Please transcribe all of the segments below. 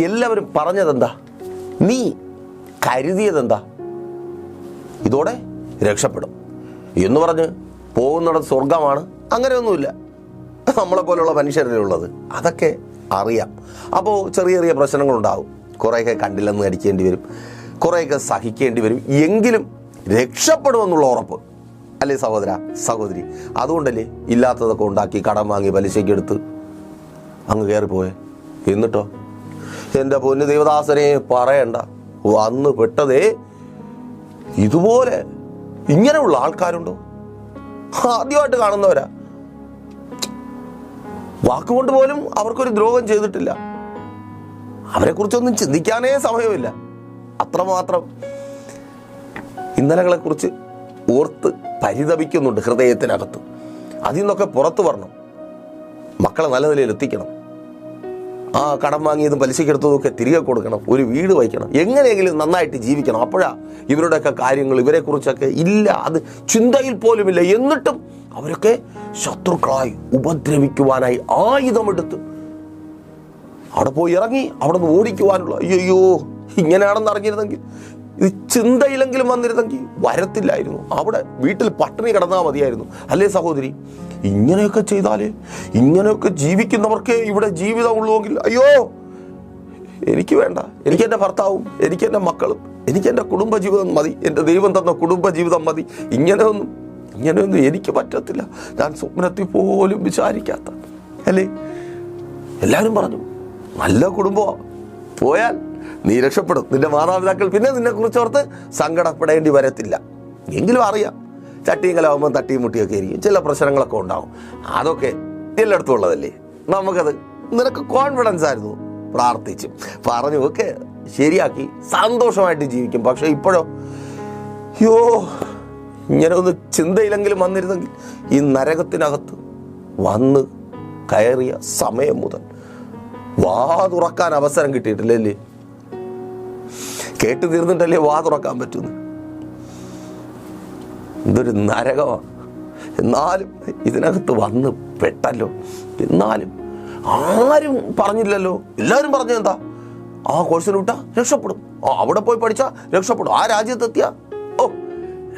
എല്ലാവരും പറഞ്ഞതെന്താ? നീ കരുതിയതെന്താ? ഇതോടെ രക്ഷപ്പെടും. എന്ന് പറഞ്ഞ് പോകുന്നിടത്ത് സ്വർഗമാണ് അങ്ങനെയൊന്നുമില്ല. നമ്മളെ പോലെയുള്ള മനുഷ്യരല്ലേ ഉള്ളത്. അതൊക്കെ അറിയാം. അപ്പോൾ ചെറിയ ചെറിയ പ്രശ്നങ്ങളുണ്ടാവും. കുറേയൊക്കെ കണ്ടില്ലെന്ന് അടിക്കേണ്ടി വരും. കുറേയൊക്കെ സഹിക്കേണ്ടി വരും. എങ്കിലും രക്ഷപ്പെടുമെന്നുള്ള ഉറപ്പ്. അല്ലേ സഹോദര സഹോദരി? അതുകൊണ്ടല്ലേ ഇല്ലാത്തതൊക്കെ ഉണ്ടാക്കി കടം വാങ്ങി പലിശയ്ക്ക് എടുത്ത് അങ്ങ് കയറിപ്പോയെ? എന്നിട്ടോ? എന്റെ പൊന്നു ദേവദാസനെ പറയണ്ട. വന്ന് പെട്ടതേ ഇതുപോലെ ഇങ്ങനെയുള്ള ആൾക്കാരുണ്ടോ? ആദ്യമായിട്ട് കാണുന്നവരാ. വാക്കുകൊണ്ട് പോലും അവർക്കൊരു ദ്രോഹം ചെയ്തിട്ടില്ല. അവരെ കുറിച്ചൊന്നും ചിന്തിക്കാനേ സമയമില്ല. അത്രമാത്രം ഇന്നലകളെ കുറിച്ച് ഓർത്ത് പരിതപിക്കുന്നുണ്ട് ഹൃദയത്തിനകത്ത്. അതിൽ നിന്നൊക്കെ പുറത്തു വരണം. മക്കളെ നല്ല നിലയിൽ എത്തിക്കണം. ആ കടം വാങ്ങിയതും പലിശക്കെടുത്തതും ഒക്കെ തിരികെ കൊടുക്കണം ഒരു വീട് വയ്ക്കണം എങ്ങനെയെങ്കിലും നന്നായിട്ട് ജീവിക്കണം. അപ്പോഴാ ഇവരുടെയൊക്കെ കാര്യങ്ങൾ ഇവരെക്കുറിച്ചൊക്കെ ഇല്ല അത് ചിന്തയിൽ പോലുമില്ല. എന്നിട്ടും അവരൊക്കെ ശത്രുക്കളായി ഉപദ്രവിക്കുവാനായി ആയുധമെടുത്ത് അവിടെ പോയി ഇറങ്ങി അവിടെ നിന്ന് ഓടിക്കുവാനുള്ള അയ്യോ ഇങ്ങനെയാണെന്ന് അറിഞ്ഞിരുന്നെങ്കിൽ ഇത് ചിന്തയിലെങ്കിലും വന്നിരുന്നെങ്കിൽ വരത്തില്ലായിരുന്നു. അവിടെ വീട്ടിൽ പട്ടിണി കിടന്നാൽ മതിയായിരുന്നു. അല്ലേ സഹോദരി? ഇങ്ങനെയൊക്കെ ചെയ്താലേ ഇങ്ങനെയൊക്കെ ജീവിക്കുന്നവർക്കേ ഇവിടെ ജീവിതം ഉള്ളുവെങ്കിൽ അയ്യോ എനിക്ക് വേണ്ട. എനിക്ക് എന്റെ ഭർത്താവും എനിക്ക് എന്റെ മക്കളും എനിക്ക് എന്റെ കുടുംബജീവിതം മതി. എന്റെ ദൈവം തന്ന കുടുംബജീവിതം മതി. ഇങ്ങനെയൊന്നും ഇങ്ങനെയൊന്നും എനിക്ക് പറ്റത്തില്ല. ഞാൻ സ്വപ്നത്തിൽ പോലും വിചാരിക്കാത്ത. അല്ലേ? എല്ലാവരും പറഞ്ഞു നല്ല കുടുംബമാണ് പോയാൽ നീ രക്ഷപ്പെടും. നിന്റെ മാതാപിതാക്കൾ പിന്നെ നിന്നെ കുറിച്ചോർത്ത് സങ്കടപ്പെടേണ്ടി വരത്തില്ല. എങ്കിലും അറിയാം. ചട്ടിയും കലാവുമ്പോൾ തട്ടിയും മുട്ടിയൊക്കെ ആയിരിക്കും ചില പ്രശ്നങ്ങളൊക്കെ ഉണ്ടാവും. അതൊക്കെ എല്ലായിടത്തും ഉള്ളതല്ലേ നമുക്കത് നിനക്ക് കോൺഫിഡൻസ് ആയിരുന്നു. പ്രാർത്ഥിച്ചു. പറഞ്ഞു ഒക്കെ ശരിയാക്കി സന്തോഷമായിട്ട് ജീവിക്കും. പക്ഷെ ഇപ്പോഴോ? യോ ഇങ്ങനെ ഒന്ന് ചിന്തയിലെങ്കിലും വന്നിരുന്നെങ്കിൽ ഈ നരകത്തിനകത്ത് വന്ന് കയറിയ സമയം മുതൽ വാ തുറക്കാൻ അവസരം കിട്ടിയിട്ടില്ലല്ലേ? കേട്ട് തീർന്നിട്ടല്ലേ വാ തുറക്കാൻ പറ്റുന്നു? ഇതൊരു നരകമാണ് എന്നാലും ഇതിനകത്ത് വന്ന് പെട്ടല്ലോ. എന്നാലും ആരും പറഞ്ഞില്ലല്ലോ. എല്ലാവരും പറഞ്ഞു എന്താ ആ കോഴ്സിന് വിട്ടാ രക്ഷപ്പെടും. ആ അവിടെ പോയി പഠിച്ചാ രക്ഷപ്പെടും. ആ രാജ്യത്തെത്തിയ ഓ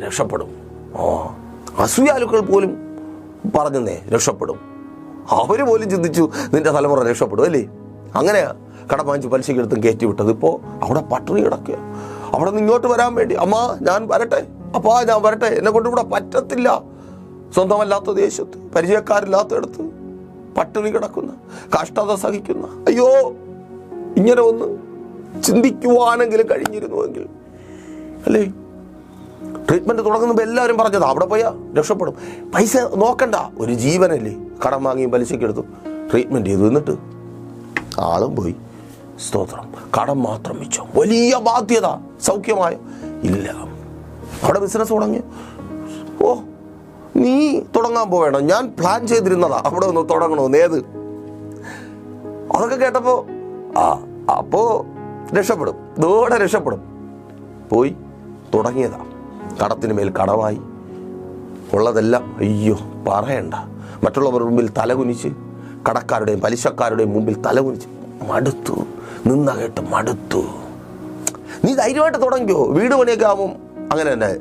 രക്ഷപ്പെടും. ഓ അസൂയാലുക്കൾ പോലും പറഞ്ഞെന്നേ രക്ഷപ്പെടും. അവർ പോലും ചിന്തിച്ചു നിന്റെ തലമുറ രക്ഷപ്പെടും അല്ലേ? അങ്ങനെയാ. കടം വാങ്ങിച്ച് പലിശയ്ക്ക് എടുത്തും കയറ്റി വിട്ടത്. ഇപ്പോൾ അവിടെ പട്ടിണി കിടക്കുക. അവിടെ നിന്ന് ഇങ്ങോട്ട് വരാൻ വേണ്ടി അമ്മ ഞാൻ വരട്ടെ. അപ്പാ ഞാൻ വരട്ടെ. എന്നെ കൊണ്ട് ഇവിടെ പറ്റത്തില്ല. സ്വന്തമല്ലാത്ത ദേശത്ത് പരിചയക്കാരില്ലാത്തയിടത്ത് പട്ടിണി കിടക്കുന്ന കഷ്ടത സഹിക്കുന്ന. അയ്യോ ഇങ്ങനെ ഒന്ന് ചിന്തിക്കുവാനെങ്കിലും കഴിഞ്ഞിരുന്നുവെങ്കിൽ. അല്ലേ? ട്രീറ്റ്മെന്റ് തുടങ്ങുമ്പോൾ എല്ലാവരും പറഞ്ഞത് അവിടെ പോയാൽ രക്ഷപ്പെടും. പൈസ നോക്കണ്ട. ഒരു ജീവനല്ലേ കടം വാങ്ങിയും പലിശയ്ക്ക് എടുത്തു ട്രീറ്റ്മെന്റ് ചെയ്തു. എന്നിട്ട് ആളും പോയി. സ്തോത്രം. കടം മാത്രം വെച്ചു വലിയ ബാധ്യത. സൗഖ്യമായ. ഇല്ല. അവിടെ ബിസിനസ് തുടങ്ങി. ഓ നീ തുടങ്ങാൻ പോവേണം ഞാൻ പ്ലാൻ ചെയ്തിരുന്നതാ. അവിടെ ഒന്ന് തുടങ്ങണോ ഏത്? അതൊക്കെ കേട്ടപ്പോ ആ അപ്പോ രക്ഷപ്പെടും. ഇതോടെ രക്ഷപ്പെടും. പോയി. തുടങ്ങിയതാ. കടത്തിന് മേൽ കടമായി. ഉള്ളതെല്ലാം അയ്യോ പറയണ്ട. മറ്റുള്ളവരുടെ മുമ്പിൽ തലകുനിച്ച് കടക്കാരുടെയും പലിശക്കാരുടെയും മുമ്പിൽ തലകുനിച്ച് മടുത്തു. നിന്ന കേട്ട് മടുത്തു. നീ ധൈര്യമായിട്ട് തുടങ്ങിയോ വീട് പണിയൊക്കെ ആവും. അങ്ങനെ തന്നെ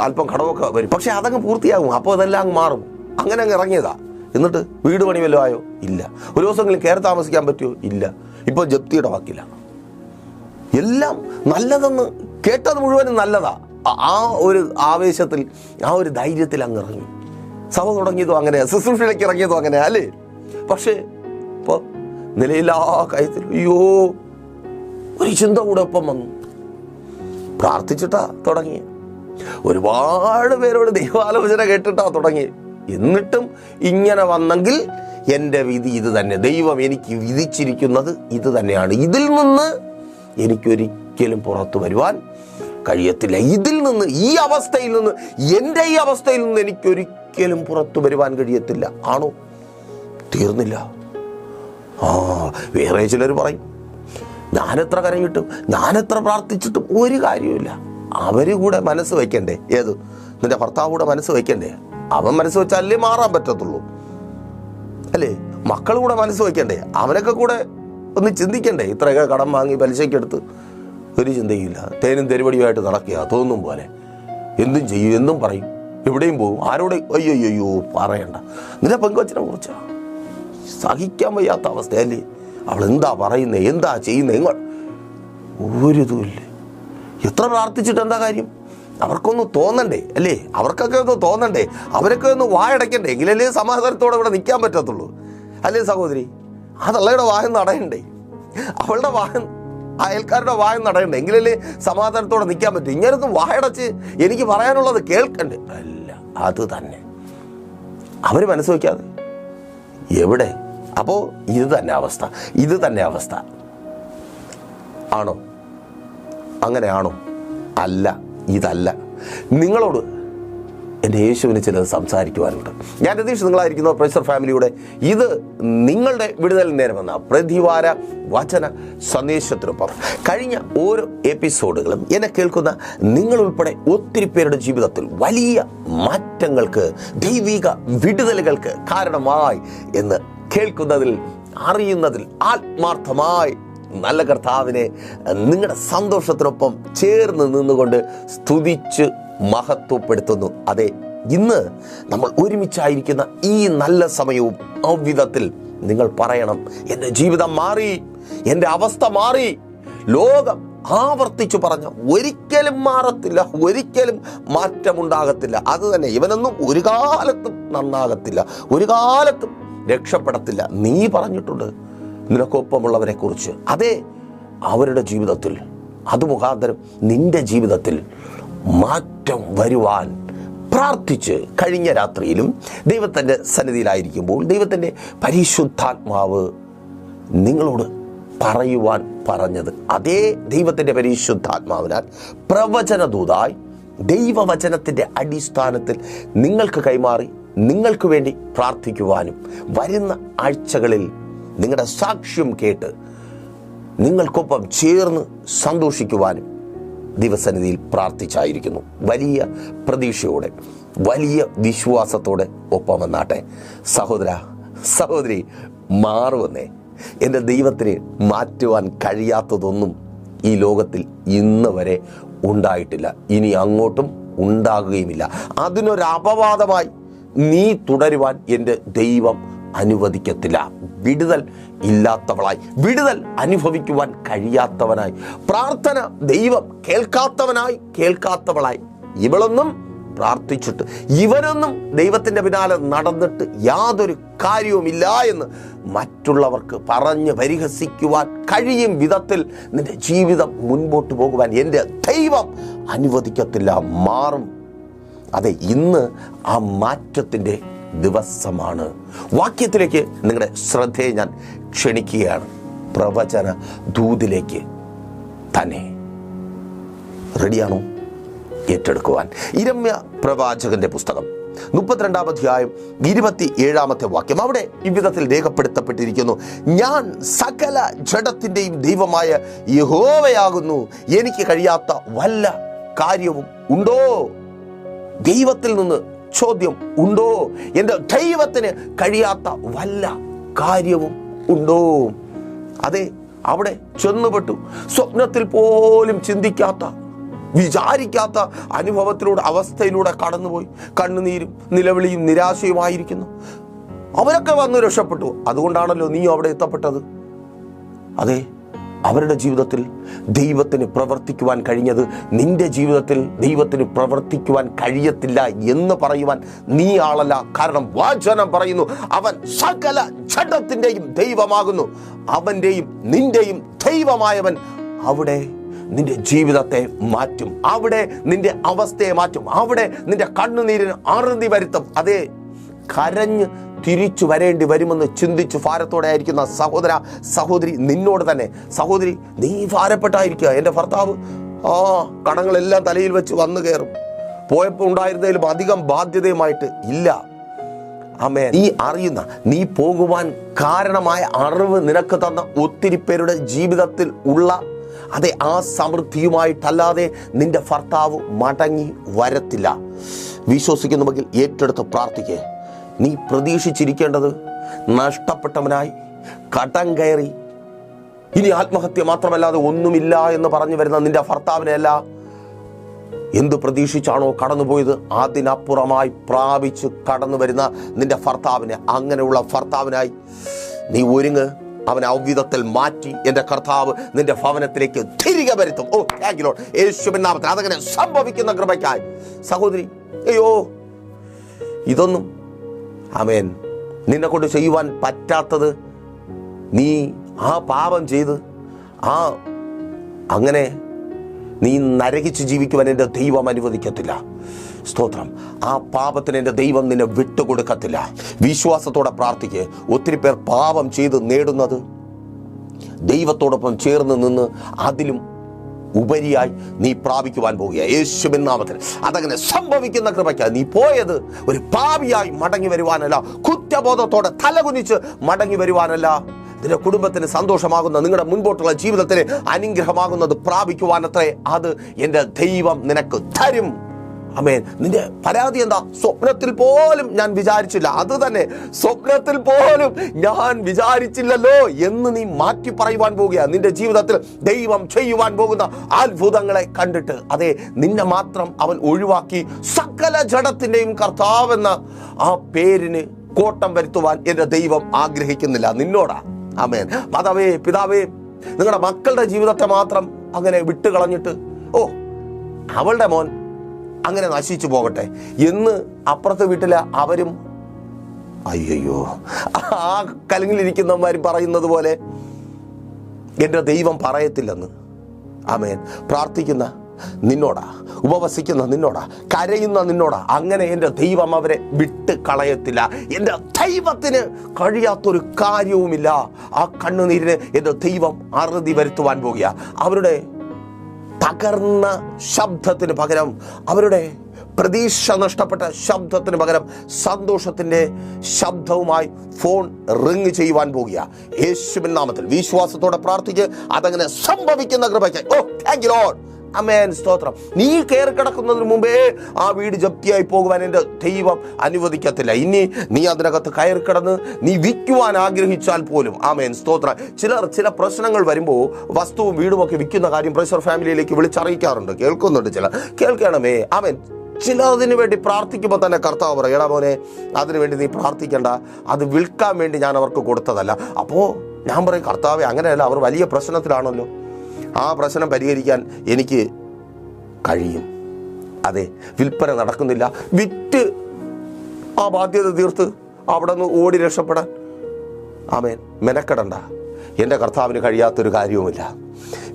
അല്പം കടമൊക്കെ വരും. പക്ഷെ അതങ്ങ് പൂർത്തിയാകും. അപ്പോൾ അതെല്ലാം അങ്ങ് മാറും. അങ്ങനെ അങ്ങ് ഇറങ്ങിയതാ. എന്നിട്ട് വീട് പണി വല്ലതും ആയോ? ഇല്ല. ഒരു ദിവസമെങ്കിലും കയറി താമസിക്കാൻ പറ്റുമോ? ഇല്ല. ഇപ്പോൾ ജപ്തിയുടെ വാക്കില്ല. എല്ലാം നല്ലതെന്ന് കേട്ടത് മുഴുവനും നല്ലതാ. ആ- ഒരു ആവേശത്തിൽ ആ ഒരു ധൈര്യത്തിൽ അങ്ങ് ഇറങ്ങി. സഭ തുടങ്ങിയതും അങ്ങനെ ശുശ്രൂഷയിലേക്ക് ഇറങ്ങിയതും അങ്ങനെ അല്ലേ? പക്ഷേ നിലയില്ലാ കാര്യത്തിൽ. അയ്യോ ഒരു ചിന്ത കൂടെ ഒപ്പം വന്നു. പ്രാർത്ഥിച്ചിട്ടാ തുടങ്ങി ഒരുപാട് പേരോട് ദൈവാലോചന കേട്ടിട്ടാ തുടങ്ങി എന്നിട്ടും ഇങ്ങനെ വന്നെങ്കിൽ എന്റെ വിധി ഇത് തന്നെ. ദൈവം എനിക്ക് വിധിച്ചിരിക്കുന്നത് ഇത് തന്നെയാണ്. ഇതിൽ നിന്ന് എനിക്കൊരിക്കലും പുറത്തു വരുവാൻ കഴിയത്തില്ല. ഇതിൽ നിന്ന് ഈ അവസ്ഥയിൽ നിന്ന് എന്റെ ഈ അവസ്ഥയിൽ നിന്ന് എനിക്കൊരിക്കലും പുറത്തു വരുവാൻ കഴിയത്തില്ല. ആണോ? തീർന്നില്ല. ആ വേറെ ചിലർ പറയും ഞാനെത്ര കരഞ്ഞിട്ടും ഞാനെത്ര പ്രാർത്ഥിച്ചിട്ടും ഒരു കാര്യമില്ല അവർ കൂടെ മനസ്സ് വയ്ക്കണ്ടേ ഏത്? നിന്റെ ഭർത്താവ് കൂടെ മനസ്സ് വയ്ക്കണ്ടേ അവൻ മനസ്സ് വെച്ചാലേ മാറാൻ പറ്റത്തുള്ളൂ. അല്ലേ? മക്കൾ കൂടെ മനസ്സ് വയ്ക്കണ്ടേ അവനൊക്കെ കൂടെ ഒന്ന് ചിന്തിക്കണ്ടേ? ഇത്രയൊക്കെ കടം വാങ്ങി പലിശയ്ക്കെടുത്ത് ഒരു ചിന്തയില്ല തേനും തെരുവടിയുമായിട്ട് നടക്കുക തോന്നും പോലെ. എന്തും ചെയ്യും എന്നും പറയും. എവിടെയും പോകും ആരോടെ? അയ്യോ അയ്യോ പറയണ്ട. നിന്റെ പെങ്കൊച്ചിനെ കുറിച്ചാ? സഹിക്കാൻ വയ്യാത്ത അവസ്ഥയല്ലേ? അവൾ എന്താ പറയുന്നത് എന്താ ചെയ്യുന്നത് നിങ്ങൾ ഒരു ഇതുമില്ല എത്ര പ്രാർത്ഥിച്ചിട്ട് എന്താ കാര്യം? അവർക്കൊന്ന് തോന്നണ്ടേ അല്ലേ? അവർക്കൊക്കെ ഒന്ന് തോന്നണ്ടേ? അവരൊക്കെ ഒന്ന് വായടയ്ക്കണ്ടേ? എങ്കിലല്ലേ സമാധാനത്തോടെ ഇവിടെ നിൽക്കാൻ പറ്റത്തുള്ളൂ. അല്ലേ സഹോദരി? ആ തള്ളയുടെ വായം നടയണ്ടേ? അവളുടെ വായം അയൽക്കാരുടെ വായം നടയണ്ടേ? എങ്കിലല്ലേ സമാധാനത്തോടെ നിൽക്കാൻ പറ്റും. ഇങ്ങനൊന്നും വായടച്ച് എനിക്ക് പറയാനുള്ളത് കേൾക്കണ്ടേ? അല്ല അത് തന്നെ. അവർ മനസ്സ് വയ്ക്കാതെ എവിടെ? അപ്പോൾ ഇത് തന്നെ അവസ്ഥ ഇത് തന്നെ അവസ്ഥ. ആണോ? അങ്ങനെയാണോ? അല്ല ഇതല്ല. നിങ്ങളോട് എന്റെ യേശുവിന് ചിലത് സംസാരിക്കുവാനുണ്ട്. ഞാൻ രതീഷ് നിങ്ങളായിരിക്കുന്ന പ്രൊഫസർ ഫാമിലിയുടെ ഇത് നിങ്ങളുടെ വിടുതൽ നേരമെന്ന പ്രതിവാര വചന സന്ദേശത്തിനൊപ്പം കഴിഞ്ഞ ഓരോ എപ്പിസോഡുകളും എന്നെ കേൾക്കുന്ന നിങ്ങളുൾപ്പെടെ ഒത്തിരി പേരുടെ ജീവിതത്തിൽ വലിയ മാറ്റങ്ങൾക്ക് ദൈവിക വിടുതലുകൾക്ക് കാരണമായി എന്ന് കേൾക്കുന്നതിൽ അറിയുന്നതിൽ ആത്മാർത്ഥമായി നല്ല കർത്താവിനെ നിങ്ങളുടെ സന്തോഷത്തിനൊപ്പം ചേർന്ന് നിന്നുകൊണ്ട് സ്തുതിച്ച് മഹത്വപ്പെടുത്തുന്നു. അതെ ഇന്ന് നമ്മൾ ഒരുമിച്ചായിരിക്കുന്ന ഈ നല്ല സമയവും അവിധത്തിൽ നിങ്ങൾ പറയണം എന്റെ ജീവിതം മാറി എന്റെ അവസ്ഥ മാറി ലോകം ആവർത്തിച്ചു പറഞ്ഞ ഒരിക്കലും മാറത്തില്ല ഒരിക്കലും മാറ്റമുണ്ടാകത്തില്ല. അത് തന്നെ ഇവനൊന്നും ഒരു കാലത്തും നന്നാകത്തില്ല ഒരു കാലത്തും രക്ഷപ്പെടത്തില്ല. നീ പറഞ്ഞിട്ടുണ്ട് നിനക്കൊപ്പമുള്ളവരെ കുറിച്ച് അതെ അവരുടെ ജീവിതത്തിൽ അത് മുഖാന്തരം നിന്റെ ജീവിതത്തിൽ മാറ്റം വരുവാൻ പ്രാർത്ഥിച്ച് കഴിഞ്ഞ രാത്രിയിലും ദൈവത്തിന്റെ സന്നിധിയിലായിരിക്കുമ്പോൾ ദൈവത്തിന്റെ പരിശുദ്ധാത്മാവ് നിങ്ങളോട് പറയുവാൻ പറഞ്ഞത്. അതേ ദൈവത്തിന്റെ പരിശുദ്ധാത്മാവിനാൽ പ്രവചനദൂതായി ദൈവവചനത്തിന്റെ അടിസ്ഥാനത്തിൽ നിങ്ങൾക്ക് കൈമാറി നിങ്ങൾക്ക് വേണ്ടി പ്രാർത്ഥിക്കുവാനും വരുന്ന ആഴ്ചകളിൽ നിങ്ങളുടെ സാക്ഷ്യം കേട്ട് നിങ്ങൾക്കൊപ്പം ചേർന്ന് സന്തോഷിക്കുവാനും ദിവസനിധിയിൽ പ്രാർത്ഥിച്ചായിരിക്കുന്നു. വലിയ പ്രതീക്ഷയോടെ വലിയ വിശ്വാസത്തോടെ ഒപ്പം വന്നാട്ടെ. സഹോദര സഹോദരി മാറുവന്നേ. എന്റെ ദൈവത്തിന് മാറ്റുവാൻ കഴിയാത്തതൊന്നും ഈ ലോകത്തിൽ ഇന്ന് വരെ ഉണ്ടായിട്ടില്ല. ഇനി അങ്ങോട്ടും ഉണ്ടാകുകയുമില്ല. അതിനൊരപവാദമായി നീ തുടരുവാൻ എന്റെ ദൈവം അനുവദിക്കത്തില്ല. വിടുതൽ ഇല്ലാത്തവളായി. വിടുതൽ അനുഭവിക്കുവാൻ കഴിയാത്തവനായി. പ്രാർത്ഥന ദൈവം കേൾക്കാത്തവനായി കേൾക്കാത്തവളായി. ഇവളൊന്നും പ്രാർത്ഥിച്ചിട്ട് ഇവരൊന്നും ദൈവത്തിന്റെ പിന്നാലെ നടന്നിട്ട് യാതൊരു കാര്യവുമില്ല എന്ന് മറ്റുള്ളവർക്ക് പറഞ്ഞ് പരിഹസിക്കുവാൻ കഴിയും വിധത്തിൽ നിന്റെ ജീവിതം മുൻപോട്ട് പോകുവാൻ എന്റെ ദൈവം അനുവദിക്കത്തില്ല. മാറും. അതെ ഇന്ന് ആ മാറ്റത്തിന്റെ ദിവസമാണ്. വാക്യത്തിലേക്ക് നിങ്ങളുടെ ശ്രദ്ധയെ ഞാൻ ക്ഷണിക്കുകയാണ്. പ്രവചന ദൂതിലേക്ക് തന്നെ. റെഡിയാണോ ഏറ്റെടുക്കുവാൻ. ഇരമ്യ പ്രവാചകന്റെ പുസ്തകം മുപ്പത്തിരണ്ടാം അധ്യായം ഇരുപത്തി ഏഴാമത്തെ വാക്യം. അവിടെ ഇവിധത്തിൽ രേഖപ്പെടുത്തപ്പെട്ടിരിക്കുന്നു ഞാൻ സകല ജഡത്തിന്റെയും ദൈവമായ യഹോവയാകുന്നു. എനിക്ക് കഴിയാത്ത വല്ല കാര്യവും ഉണ്ടോ? ദൈവത്തിൽ നിന്ന് ചോദ്യം ഉണ്ടോ? എന്റെ ദൈവത്തിന് കഴിയാത്ത വല്ല കാര്യവും ഉണ്ടോ? അതെ അവിടെ ചെന്നുപെട്ടു. സ്വപ്നത്തിൽ പോലും ചിന്തിക്കാത്ത വിചാരിക്കാത്ത അനുഭവത്തിലൂടെ അവസ്ഥയിലൂടെ കടന്നുപോയി. കണ്ണുനീരും നിലവിളിയും നിരാശയുമായിരിക്കുന്നു. അവരൊക്കെ വന്ന് രക്ഷപ്പെട്ടു. അതുകൊണ്ടാണല്ലോ നീ അവിടെ എത്തപ്പെട്ടത്. അതെ അവരുടെ ജീവിതത്തിൽ ദൈവത്തിന് പ്രവർത്തിക്കുവാൻ കഴിഞ്ഞത് നിന്റെ ജീവിതത്തിൽ ദൈവത്തിന് പ്രവർത്തിക്കുവാൻ കഴിയത്തില്ല എന്ന് പറയുവാൻ നീ ആളല്ല. കാരണം വാചനം പറയുന്നു അവൻ സകല ജഡത്തിന്റെയും ദൈവമാകുന്നു. അവന്റെയും നിന്റെയും ദൈവമായവൻ അവിടെ നിന്റെ ജീവിതത്തെ മാറ്റും. അവിടെ നിന്റെ അവസ്ഥയെ മാറ്റും. അവിടെ നിന്റെ കണ്ണുനീരിന് അറുതി വരുത്തും. അതേ കരഞ്ഞ് തിരിച്ചു വരേണ്ടി വരുമെന്ന് ചിന്തിച്ച് ഭാരത്തോടെ ആയിരിക്കുന്ന സഹോദര സഹോദരി നിന്നോട് തന്നെ സഹോദരി നീ ഭാരപ്പെട്ടായിരിക്കുക. എന്റെ ഭർത്താവ് ആ കടങ്ങളെല്ലാം തലയിൽ വെച്ച് വന്നു കയറും. പോയപ്പോൾ ഉണ്ടായിരുന്നതിലും അധികം ബാധ്യതയുമായിട്ട് ഇല്ല. അമേ നീ അറിയുന്ന നീ പോകുവാൻ കാരണമായ അറിവ് നിനക്ക് തന്ന ഒത്തിരി പേരുടെ ജീവിതത്തിൽ ഉള്ള അതെ ആ സമൃദ്ധിയുമായിട്ടല്ലാതെ നിന്റെ ഭർത്താവ് മടങ്ങി വരത്തില്ല. വിശ്വസിക്കുന്നുവെങ്കിൽ ഏറ്റെടുത്ത് പ്രാർത്ഥിക്കേ. നീ പ്രതീക്ഷിച്ചിരിക്കേണ്ടത് നഷ്ടപ്പെട്ടവനായി കടം കയറി ഇനി ആത്മഹത്യ മാത്രമല്ലാതെ ഒന്നുമില്ല എന്ന് പറഞ്ഞു വരുന്ന നിന്റെ ഭർത്താവിനെയല്ല എന്ത് പ്രതീക്ഷിച്ചാണോ കടന്നുപോയത്? അതിനപ്പുറമായി പ്രാപിച്ച് കടന്നു വരുന്ന നിന്റെ ഭർത്താവിനെ അങ്ങനെയുള്ള ഭർത്താവിനായി നീ ഒരുങ്ങ്. അവനെ ഔവിധത്തിൽ മാറ്റി. എന്റെ കർത്താവ് നിന്റെ ഭവനത്തിലേക്ക് തിരികെ വരുത്തും. ഓ താങ്ക് യു യേശുവിൻ നാമത്തിൽ. അതങ്ങനെ സംഭവിക്കുന്ന കൃപയ്ക്കായി? സഹോദരി അയ്യോ ഇതൊന്നും അമേൻ നിന്നെ കൊണ്ട് ചെയ്യുവാൻ പറ്റാത്തത് നീ ആ പാപം ചെയ്ത് ആ അങ്ങനെ നീ നരകിച്ച് ജീവിക്കുവാൻ എന്റെ ദൈവം അനുവദിക്കത്തില്ല. സ്തോത്രം. ആ പാപത്തിന് എന്റെ ദൈവം നിന്നെ വിട്ടുകൊടുക്കത്തില്ല. വിശ്വാസത്തോടെ പ്രാർത്ഥിക്ക്. ഒത്തിരി പേർ പാപം ചെയ്ത് നേടുന്നത് ദൈവത്തോടൊപ്പം ചേർന്ന് നിന്ന് അതിലും ഉപരിയായി നീ പ്രാപിക്കുവാൻ പോവുക യേശുവിൻ നാമത്തിൽ. അതങ്ങനെ സംഭവിക്കുന്ന കൃപയ്ക്ക്. നീ പോയത് ഒരു പാവിയായി മടങ്ങി വരുവാനല്ല. കുറ്റബോധത്തോടെ തലകുനിച്ച് മടങ്ങി വരുവാനല്ല. നിന്റെ കുടുംബത്തിന് സന്തോഷമാകുന്ന നിങ്ങളുടെ മുൻപോട്ടുള്ള ജീവിതത്തിന് അനുഗ്രഹമാകുന്നത് പ്രാപിക്കുവാനത്രേ. അത് എന്റെ ദൈവം നിനക്ക് തരും. അമേൻ നിന്റെ പരാതി എന്താ? സ്വപ്നത്തിൽ പോലും ഞാൻ വിചാരിച്ചില്ല. അത് തന്നെ സ്വപ്നത്തിൽ പോലും ഞാൻ വിചാരിച്ചില്ലല്ലോ എന്ന് നീ മാറ്റി പറയുവാൻ പോവുകയാണ് നിന്റെ ജീവിതത്തിൽ ദൈവം ചെയ്യുവാൻ പോകുന്ന അത്ഭുതങ്ങളെ കണ്ടിട്ട് അതെ നിന്നെ മാത്രം അവൻ ഒഴിവാക്കി സകല ജഡത്തിന്റെയും കർത്താവെന്ന ആ പേരിന് കോട്ടം വരുത്തുവാൻ എന്റെ ദൈവം ആഗ്രഹിക്കുന്നില്ല. നിന്നോടാ. അമേൻ പതാവേ പിതാവേ നിങ്ങളുടെ മക്കളുടെ ജീവിതത്തെ മാത്രം അങ്ങനെ വിട്ടുകളഞ്ഞിട്ട് ഓ അവളുടെ മോൻ അങ്ങനെ നശിച്ചു പോകട്ടെ. എന്ന് അപ്പുറത്തെ വീട്ടിലെ അവരും അയ്യോ ആ കലങ്ങിലിരിക്കുന്നവന്മാർ പറയുന്നത് പോലെ എന്റെ ദൈവം പറയത്തില്ലെന്ന്. ആമേൻ. പ്രാർത്ഥിക്കുന്ന നിന്നോടാ ഉപവസിക്കുന്ന നിന്നോടാ കരയുന്ന നിന്നോടാ അങ്ങനെ എന്റെ ദൈവം അവരെ വിട്ട് കളയത്തില്ല. എന്റെ ദൈവത്തിന് കഴിയാത്തൊരു കാര്യവുമില്ല. ആ കണ്ണുനീരിന് എന്റെ ദൈവം അറുതി വരുത്തുവാൻ പോകുക. അവരുടെ തകർന്ന ശബ്ദത്തിന് പകരം അവരുടെ പ്രതീക്ഷ നഷ്ടപ്പെട്ട ശബ്ദത്തിന് പകരം സന്തോഷത്തിന്റെ ശബ്ദവുമായി ഫോൺ റിങ് ചെയ്യുവാൻ പോകുക. യേശുവിൻ നാമത്തിൽ വിശ്വാസത്തോടെ പ്രാർത്ഥിച്ച് അതങ്ങനെ സംഭവിക്കുന്ന കൃപയ്ക്ക്. Oh thank you load amen സ്തോത്രം. നീ കയറി കിടക്കുന്നതിന് മുമ്പേ ആ വീട് ജപ്തിയായി പോകുവാൻ എന്റെ ദൈവം അനുവദിക്കത്തില്ല. ഇനി നീ അതിനകത്ത് കയറി കിടന്ന് നീ വിൽക്കുവാൻ ആഗ്രഹിച്ചാൽ പോലും. ആമേൻ സ്തോത്രം. ചിലർ ചില പ്രശ്നങ്ങൾ വരുമ്പോൾ വസ്തുവും വീടും ഒക്കെ വിൽക്കുന്ന കാര്യം പ്രഷർ ഫാമിലിയിലേക്ക് വിളിച്ചറിയിക്കാറുണ്ട്. കേൾക്കുന്നുണ്ട് ചില കേൾക്കണമേ ആമേൻ. ചില അതിനു വേണ്ടി പ്രാർത്ഥിക്കുമ്പോൾ തന്നെ കർത്താവ് പറയും എടാ മോനെ അതിനു വേണ്ടി നീ പ്രാർത്ഥിക്കണ്ട. അത് വിൽക്കാൻ വേണ്ടി ഞാൻ അവർക്ക് കൊടുത്തതല്ല. അപ്പോൾ ഞാൻ പറയും കർത്താവെ അങ്ങനെയല്ല. അവർ വലിയ പ്രശ്നത്തിലാണല്ലോ. ആ പ്രശ്നം പരിഹരിക്കാൻ എനിക്ക് കഴിയും. അതെ വിൽപ്പന നടക്കുന്നില്ല. വിറ്റ് ആ ബാധ്യത തീർത്ത് അവിടെ നിന്ന് ഓടി രക്ഷപ്പെടാൻ. ആമേൻ. മെനക്കെടണ്ട. എന്റെ കർത്താവിന് കഴിയാത്തൊരു കാര്യവുമില്ല.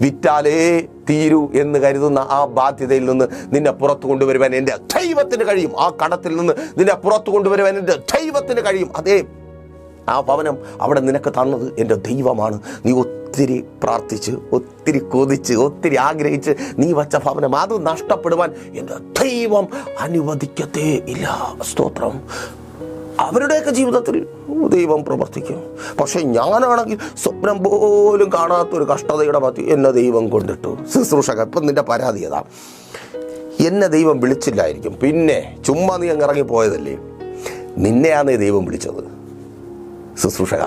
വിറ്റാലേ തീരൂ എന്ന് കരുതുന്ന ആ ബാധ്യതയിൽ നിന്ന് നിന്നെ പുറത്തു കൊണ്ടുവരുവാൻ എന്റെ ദൈവത്തിന് കഴിയും. ആ കടത്തിൽ നിന്ന് നിന്നെ പുറത്തു കൊണ്ടുവരുവാൻ എന്റെ ദൈവത്തിന് കഴിയും. അതേ ആ ഭവനം അവിടെ നിനക്ക് തന്നത് എന്റെ ദൈവമാണ്. നീ ഒത്തിരി പ്രാർത്ഥിച്ച് ഒത്തിരി കൊതിച്ച് ഒത്തിരി ആഗ്രഹിച്ച് നീ വച്ച ഭവനം അത് നഷ്ടപ്പെടുവാൻ എന്റെ ദൈവം അനുവദിക്കത്തേ ഇല്ല. സ്തോത്രം. അവരുടെയൊക്കെ ജീവിതത്തിൽ ദൈവം പ്രവർത്തിക്കും. പക്ഷെ ഞാനാണെങ്കിൽ സ്വപ്നം പോലും കാണാത്തൊരു കഷ്ടതയുടെ മതി എന്നെ ദൈവം കൊണ്ടിട്ടു. ശുശ്രൂഷക ഇപ്പം നിന്റെ പരാതി ഏതാ? എന്നെ ദൈവം വിളിച്ചില്ലായിരിക്കും. പിന്നെ ചുമ്മാ നീ അങ്ങ് പോയതല്ലേ നിന്നെയാന്നേ ദൈവം വിളിച്ചത്. ശുശ്രൂഷക.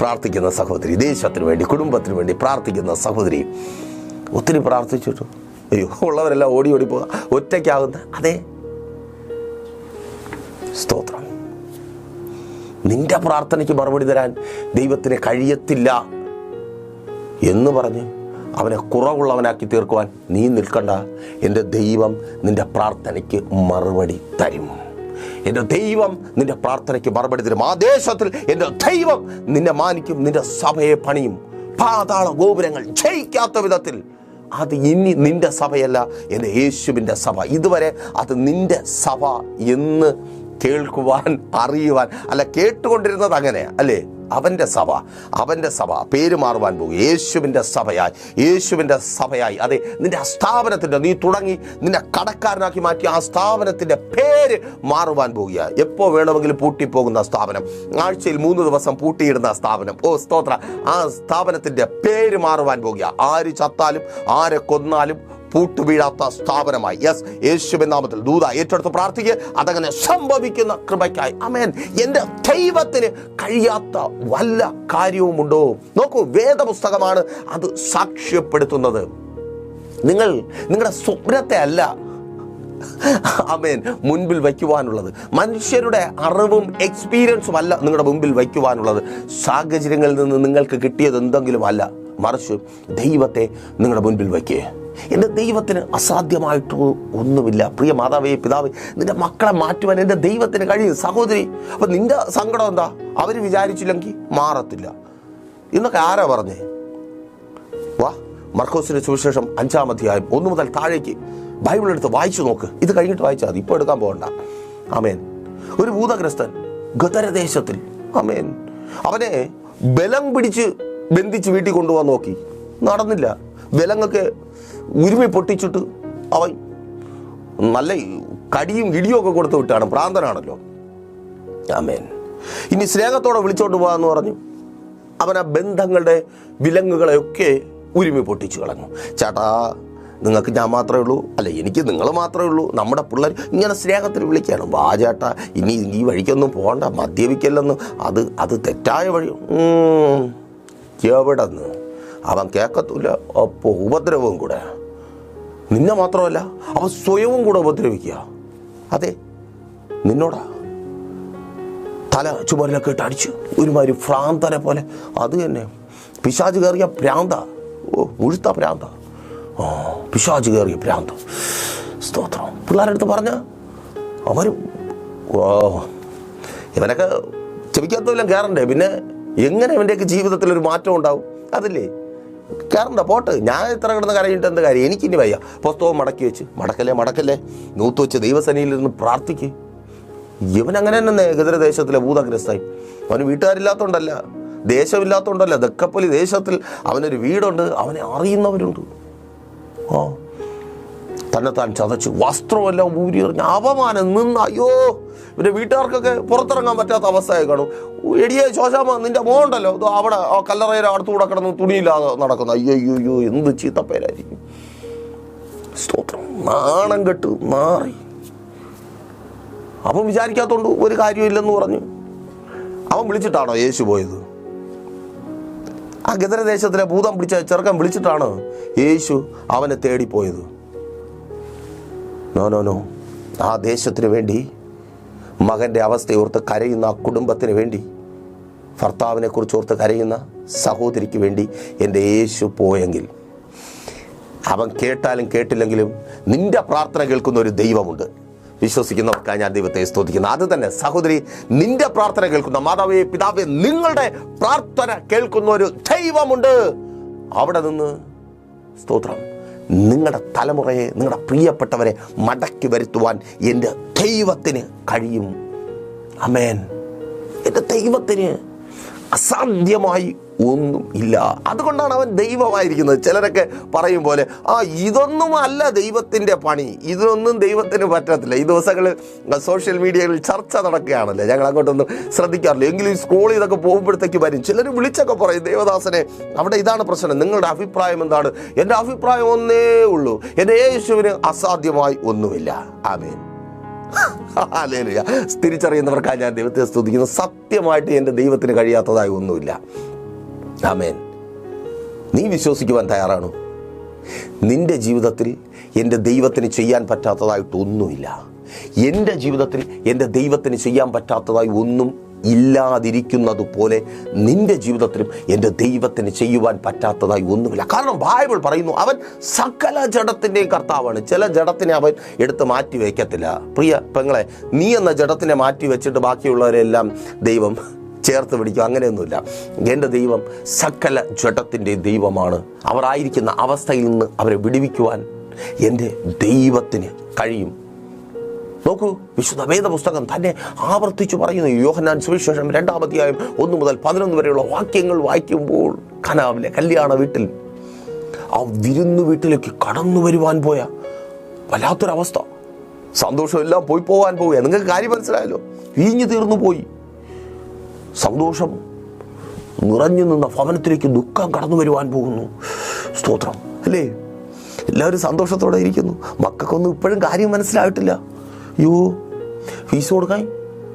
പ്രാർത്ഥിക്കുന്ന സഹോദരി ദേശത്തിന് വേണ്ടി കുടുംബത്തിന് വേണ്ടി പ്രാർത്ഥിക്കുന്ന സഹോദരി ഒത്തിരി പ്രാർത്ഥിച്ചിട്ടു. അയ്യോ ഉള്ളവരെല്ലാം ഓടി ഓടി പോകുക ഒറ്റയ്ക്കാകുന്ന അതെ സ്തോത്രം. നിന്റെ പ്രാർത്ഥനയ്ക്ക് മറുപടി തരാൻ ദൈവത്തിന് കഴിയത്തില്ല എന്ന് പറഞ്ഞ് അവനെ കുറവുള്ളവനാക്കി തീർക്കുവാൻ നീ നിൽക്കണ്ട. എന്റെ ദൈവം നിന്റെ പ്രാർത്ഥനയ്ക്ക് മറുപടി തരും. എന്റെ ദൈവം നിന്റെ പ്രാർത്ഥനയ്ക്ക് മറുപടി തരും. ആ ദേശത്തിൽ എന്റെ ദൈവം നിന്നെ മാനിക്കും നിന്റെ സഭയെ പണിയും. പാതാള ഗോപുരങ്ങൾ ജയിക്കാത്ത വിധത്തിൽ അത് ഇനി നിന്റെ സഭയല്ല എന്റെ യേശുവിന്റെ സഭ. ഇതുവരെ അത് നിന്റെ സഭ എന്ന് കേൾക്കുവാൻ അറിയുവാൻ അല്ല കേട്ടുകൊണ്ടിരുന്നത് അങ്ങനെ അല്ലേ? അവന്റെ സഭ അവന്റെ സഭ പേര് മാറുവാൻ പോകും. യേശുവിന്റെ സഭയായി യേശുവിന്റെ സഭയായി. അതെ നിന്റെ ആ നീ തുടങ്ങി നിന്നെ കടക്കാരനാക്കി മാറ്റി ആ സ്ഥാപനത്തിന്റെ പേര് മാറുവാൻ പോകുക. എപ്പോൾ വേണമെങ്കിലും പൂട്ടിപ്പോകുന്ന സ്ഥാപനം ആഴ്ചയിൽ മൂന്ന് ദിവസം പൂട്ടിയിടുന്ന സ്ഥാപനം. ഓ സ്തോത്ര. ആ സ്ഥാപനത്തിന്റെ പേര് മാറുവാൻ പോകുക. ആര് ചത്താലും ആരെ കൊന്നാലും പൂട്ടുവീഴാത്ത സ്ഥാപനമായി. യെസ് യേശുവിൻ നാമത്തിൽ ദൂത ഏറ്റെടുത്ത് പ്രാർത്ഥിക്കുക. അതങ്ങനെ സംഭവിക്കുന്ന കൃപയ്ക്കായി. അമേൻ എന്റെ ദൈവത്തിന് കഴിയാത്ത വല്ല കാര്യവുമുണ്ടോ? നോക്കൂ വേദപുസ്തകമാണ് അത് സാക്ഷ്യപ്പെടുത്തുന്നത്. നിങ്ങൾ നിങ്ങളുടെ സ്വപ്നത്തെ അല്ല അമേൻ മുൻപിൽ വയ്ക്കുവാനുള്ളത്. മനുഷ്യരുടെ അറിവും എക്സ്പീരിയൻസും അല്ല നിങ്ങളുടെ മുൻപിൽ വയ്ക്കുവാനുള്ളത്. സാഹചര്യങ്ങളിൽ നിന്ന് നിങ്ങൾക്ക് കിട്ടിയത് എന്തെങ്കിലും അല്ല. മറിച്ച് ദൈവത്തെ നിങ്ങളുടെ മുൻപിൽ വയ്ക്കുക എന്റെ ദൈവത്തിന് അസാധ്യമായിട്ട് ഒന്നുമില്ല. പ്രിയ മാതാവേ പിതാവേ നിന്റെ മക്കളെ മാറ്റുവാൻ എന്റെ ദൈവത്തിന് കഴിയും. സഹോദരി അപ്പം നിന്റെ സങ്കടം എന്താ? അവർ വിചാരിച്ചില്ലെങ്കിൽ മാറത്തില്ല. ഇന്നൊക്കെ ആരാ പറഞ്ഞേ? വാ മർക്കോസിന്റെ സുവിശേഷം അഞ്ചാം അധ്യായം ഒന്ന് മുതൽ താഴേക്ക് ബൈബിൾ എടുത്ത് വായിച്ചു നോക്ക്. ഇത് കഴിഞ്ഞിട്ട് വായിച്ചാൽ മതി. ഇപ്പോൾ എടുക്കാൻ പോകണ്ട. അമേൻ ഒരു ഭൂതഗ്രസ്തൻ ഗതരദേശത്തിൽ അമേൻ അവനെ ബലം പിടിച്ച് ബന്ധിച്ച് വീട്ടിൽ കൊണ്ടുപോകാൻ നോക്കി. നടന്നില്ല. ബലങ്ങൊക്കെ ഉരുമി പൊട്ടിച്ചിട്ട് അവൻ നല്ല കടിയും ഇടിയും ഒക്കെ കൊടുത്തു വിട്ടാണ്. പ്രാന്തനാണല്ലോ ആമേൻ. ഇനി സ്നേഹത്തോടെ വിളിച്ചോണ്ട് പോകാന്ന് പറഞ്ഞു. അവൻ ആ ബന്ധങ്ങളുടെ വിലങ്ങുകളെയൊക്കെ ഉരുമി പൊട്ടിച്ചു കളഞ്ഞു. ചേട്ടാ നിങ്ങൾക്ക് ഞാൻ മാത്രമേ ഉള്ളൂ. അല്ല എനിക്ക് നിങ്ങൾ മാത്രമേ ഉള്ളൂ. നമ്മുടെ പിള്ളേർ ഇങ്ങനെ സ്നേഹത്തിൽ വിളിക്കുകയാണ്. വാ ചേട്ടാ ഇനി ഈ വഴിക്കൊന്നും പോകണ്ട. മദ്യപിക്കല്ലെന്ന്. അത് അത് തെറ്റായ വഴി. എവിടെ നിന്ന് അവൻ കേൾക്കത്തില്ല അപ്പോൾ ഉപദ്രവവും കൂടെ. നിന്നെ മാത്രമല്ല അവൻ സ്വയവും കൂടെ ഉപദ്രവിക്കുക. അതെ നിന്നോടാ. തല ചുമരിലൊക്കെ ഇട്ട് അടിച്ചു ഒരുമാതിരി ഭ്രാന്തനെ പോലെ. അത് തന്നെ. പിശാജ് കയറിയ ഭ്രാന്ത. ഓ മുഴുത്ത ഭ്രാന്ത. ഓ പിശാജ് കയറിയ ഭ്രാന്ത. സ്തോത്രം. പിള്ളേരുടെ അടുത്ത് പറഞ്ഞ അവരും ഓ ഇവനൊക്കെ ചെവിക്കകത്തുമില്ല കയറണ്ടേ പിന്നെ എങ്ങനെ ഇവന്റെയൊക്കെ ജീവിതത്തിൽ ഒരു മാറ്റം ഉണ്ടാവും? അതില്ലേ? കയറണ്ട പോട്ട്. ഞാൻ ഇത്ര കിടന്ന് കരഞ്ഞിട്ട് എന്ത് കാര്യം? എനിക്കിനി വയ്യ. പുസ്തകം മടക്കി വെച്ച്. മടക്കല്ലേ മടക്കല്ലേ? നൂത്ത് വെച്ച് ദൈവസേനയിൽ നിന്ന് പ്രാർത്ഥിക്ക്. ഇവൻ അങ്ങനെ തന്നെ ഗദരദേശത്തിലെ ഭൂതഗ്രസ്തായി അവന് വീട്ടുകാരില്ലാത്തതുകൊണ്ടല്ല ദേശമില്ലാത്തതുകൊണ്ടല്ല ദക്കപ്പലി ദേശത്തിൽ അവനൊരു വീടുണ്ട് അവനെ അറിയുന്നവരുണ്ട്. ആ. തന്നെ താൻ ചതച്ചു. വസ്ത്രമെല്ലാം ഊരി എറിഞ്ഞ് അപമാനം നിന്ന് അയ്യോ ഇവന്റെ വീട്ടുകാർക്കൊക്കെ പുറത്തിറങ്ങാൻ പറ്റാത്ത അവസ്ഥയായി കാണും. എടിയെ ശോശാമ നിന്റെ മോണ്ടല്ലോ ഇത് അവിടെ ആ കല്ലറയിൽ അടുത്തുകൂടെ കിടന്ന് തുണിയില്ലാതെ നടക്കുന്നു. അയ്യോ അയ്യോ അയ്യോ എന്ത് ചീത്തപ്പേരായിരിക്കും. സ്തോത്രം. നാണം കെട്ട് മാറി. അപ്പം വിചാരിക്കാത്തോണ്ട് ഒരു കാര്യമില്ലെന്ന് പറഞ്ഞു. അവൻ വിളിച്ചിട്ടാണോ യേശു പോയത്? ആ ഗദരദേശത്തിലെ ഭൂതം പിടിച്ച ചെറുക്കൻ വിളിച്ചിട്ടാണ് യേശു അവനെ തേടിപ്പോയത്. നോ നോ നോ ആ ദേശത്തിന് വേണ്ടി മകന്റെ അവസ്ഥയോർത്ത് കരയുന്ന ആ കുടുംബത്തിന് വേണ്ടി ഭർത്താവിനെ കുറിച്ച് ഓർത്ത് കരയുന്ന സഹോദരിക്ക് വേണ്ടി എന്റെ യേശു പോയെങ്കിൽ അവൻ കേട്ടാലും കേട്ടില്ലെങ്കിലും നിന്റെ പ്രാർത്ഥന കേൾക്കുന്ന ഒരു ദൈവമുണ്ട്. വിശ്വസിക്കുന്നവർക്കാണ് ഞാൻ ദൈവത്തെ സ്തോതിക്കുന്നത് അത് തന്നെ സഹോദരി നിന്റെ പ്രാർത്ഥന കേൾക്കുന്ന മാതാവേ പിതാവേ നിങ്ങളുടെ പ്രാർത്ഥന കേൾക്കുന്ന ഒരു ദൈവമുണ്ട്. അവിടെ നിന്ന് സ്തോത്രം. നിങ്ങളുടെ തലമുറയെ നിങ്ങളുടെ പ്രിയപ്പെട്ടവരെ മടക്കി വരുത്തുവാൻ എന്റെ ദൈവത്തിന് കഴിയും. അമേൻ എന്റെ ദൈവത്തിന് അസാധ്യമായി ഒന്നും ഇല്ല. അതുകൊണ്ടാണ് അവൻ ദൈവമായിരിക്കുന്നത്. ചിലരൊക്കെ പറയും പോലെ ആ ഇതൊന്നും അല്ല ദൈവത്തിന്റെ പണി. ഇതൊന്നും ദൈവത്തിന് പറ്റത്തില്ല. ഈ ദിവസങ്ങൾ സോഷ്യൽ മീഡിയയിൽ ചർച്ച നടക്കുകയാണല്ലോ? ഞങ്ങൾ അങ്ങോട്ടൊന്നും ശ്രദ്ധിക്കാറില്ല. എങ്കിലും സ്കൂളിൽ ഇതൊക്കെ പോകുമ്പോഴത്തേക്ക് വരും. ചിലർ വിളിച്ചൊക്കെ പറയും ദേവദാസനെ അവിടെ ഇതാണ് പ്രശ്നം. നിങ്ങളുടെ അഭിപ്രായം എന്താണ്? എന്റെ അഭിപ്രായം ഒന്നേ ഉള്ളൂ. എന്റെ യേശുവിന് അസാധ്യമായി ഒന്നുമില്ല. ആമേൻ. ഹല്ലേലൂയ. തിരിച്ചറിയുന്നവർക്കായി ഞാൻ ദൈവത്തെ സ്തുതിക്കുന്നത് സത്യമായിട്ട് എന്റെ ദൈവത്തിന് കഴിയാത്തതായി ഒന്നുമില്ല. ആമേൻ. നീ വിശ്വസിക്കുവാൻ തയ്യാറാണോ? നിന്റെ ജീവിതത്തിൽ എന്റെ ദൈവത്തിന് ചെയ്യാൻ പറ്റാത്തതായിട്ട് ഒന്നുമില്ല. എന്റെ ജീവിതത്തിൽ എന്റെ ദൈവത്തിന് ചെയ്യാൻ പറ്റാത്തതായി ഒന്നും ഇല്ലാതിരിക്കുന്നത് പോലെ നിന്റെ ജീവിതത്തിലും എന്റെ ദൈവത്തിന് ചെയ്യുവാൻ പറ്റാത്തതായി ഒന്നുമില്ല. കാരണം ബൈബിൾ പറയുന്നു അവൻ സകല ജഡത്തിന്റെയും കർത്താവാണ്. ചില ജഡത്തിനെ അവൻ എടുത്ത് മാറ്റി വയ്ക്കത്തില്ല പ്രിയ പെങ്ങളെ നീ എന്ന ജഡത്തിനെ മാറ്റി വെച്ചിട്ട് ബാക്കിയുള്ളവരെല്ലാം ദൈവം ചേർത്ത് പിടിക്കും. അങ്ങനെയൊന്നുമില്ല. എന്റെ ദൈവം സകല ജഡത്തിന്റെ ദൈവമാണ്. അവർ ആയിരിക്കുന്ന അവസ്ഥയിൽ നിന്ന് അവരെ വിടുവിക്കുവാൻ എന്റെ ദൈവത്തിന് കഴിയും. നോക്കൂ വിശുദ്ധ വേദ പുസ്തകം തന്നെ ആവർത്തിച്ചു പറയുന്നു. യോഹനാൻ സുവിശേഷം രണ്ടാമധ്യായം ഒന്ന് മുതൽ പതിനൊന്ന് വരെയുള്ള വാക്യങ്ങൾ വായിക്കുമ്പോൾ കനാവിലെ കല്യാണ വീട്ടിൽ ആ വിരുന്നു വീട്ടിലേക്ക് കടന്നു വരുവാൻ പോയ വല്ലാത്തൊരവസ്ഥ. സന്തോഷമെല്ലാം പോയി പോകാൻ പോവുക നിങ്ങൾക്ക് കാര്യം മനസ്സിലായല്ലോ? വീഞ്ഞു തീർന്നു പോയി. സന്തോഷം നിറഞ്ഞു നിന്ന ഭവനത്തിലേക്ക് ദുഃഖം കടന്നു വരുവാൻ പോകുന്നു. സ്തോത്രം. അല്ലേ? എല്ലാവരും സന്തോഷത്തോടെ ഇരിക്കുന്നു. മക്കൾക്കൊന്നും ഇപ്പോഴും കാര്യം മനസ്സിലായിട്ടില്ല. അയ്യോ ഫീസ് കൊടുക്കാൻ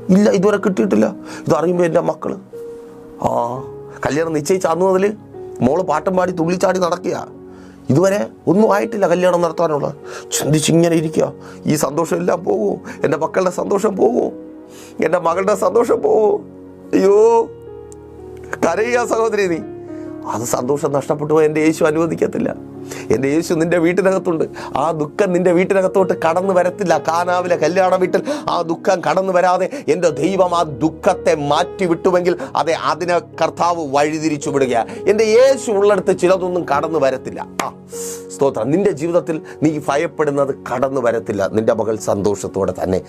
ഇല്ല ഇതുവരെ കിട്ടിയിട്ടില്ല. ഇതറിയുമ്പോൾ എന്റെ മക്കൾ ആ കല്യാണം നിശ്ചയിച്ച അന്ന് മുതൽ മോൾ പാട്ടും പാടി തുള്ളിച്ചാടി നടക്കുക ഇതുവരെ ഒന്നും ആയിട്ടില്ല കല്യാണം നടത്താനുള്ള. ചിന്തിച്ചിങ്ങനെ ഇരിക്കുക ഈ സന്തോഷം എല്ലാം പോകും എന്റെ മക്കളുടെ സന്തോഷം പോകും എന്റെ മകളുടെ സന്തോഷം പോകുമോ അയ്യോ കരയുക സഹോദരി നീ. അത് സന്തോഷം നഷ്ടപ്പെട്ടു പോയി. എന്റെ യേശു അനുവദിക്കത്തില്ല. എന്റെ യേശു നിന്റെ വീട്ടിനകത്തുണ്ട്. ആ ദുഃഖം നിന്റെ വീട്ടിനകത്തോട്ട് കടന്നു വരത്തില്ല. കാനാവിലെ കല്യാണ വീട്ടിൽ ആ ദുഃഖം കടന്നു വരാതെ എന്റെ ദൈവം ആ ദുഃഖത്തെ മാറ്റി വിട്ടുവെങ്കിൽ അതെ അതിനെ കർത്താവ് വഴിതിരിച്ചു വിടുക എന്റെ യേശു ഉള്ളിടത്ത് ചിലതൊന്നും കടന്നു വരത്തില്ല. ആ സ്തോത്രം. നിന്റെ ജീവിതത്തിൽ നീ ഭയപ്പെടുന്നത് കടന്നു വരത്തില്ല. നിന്റെ മകൾ സന്തോഷത്തോടെ തന്നെ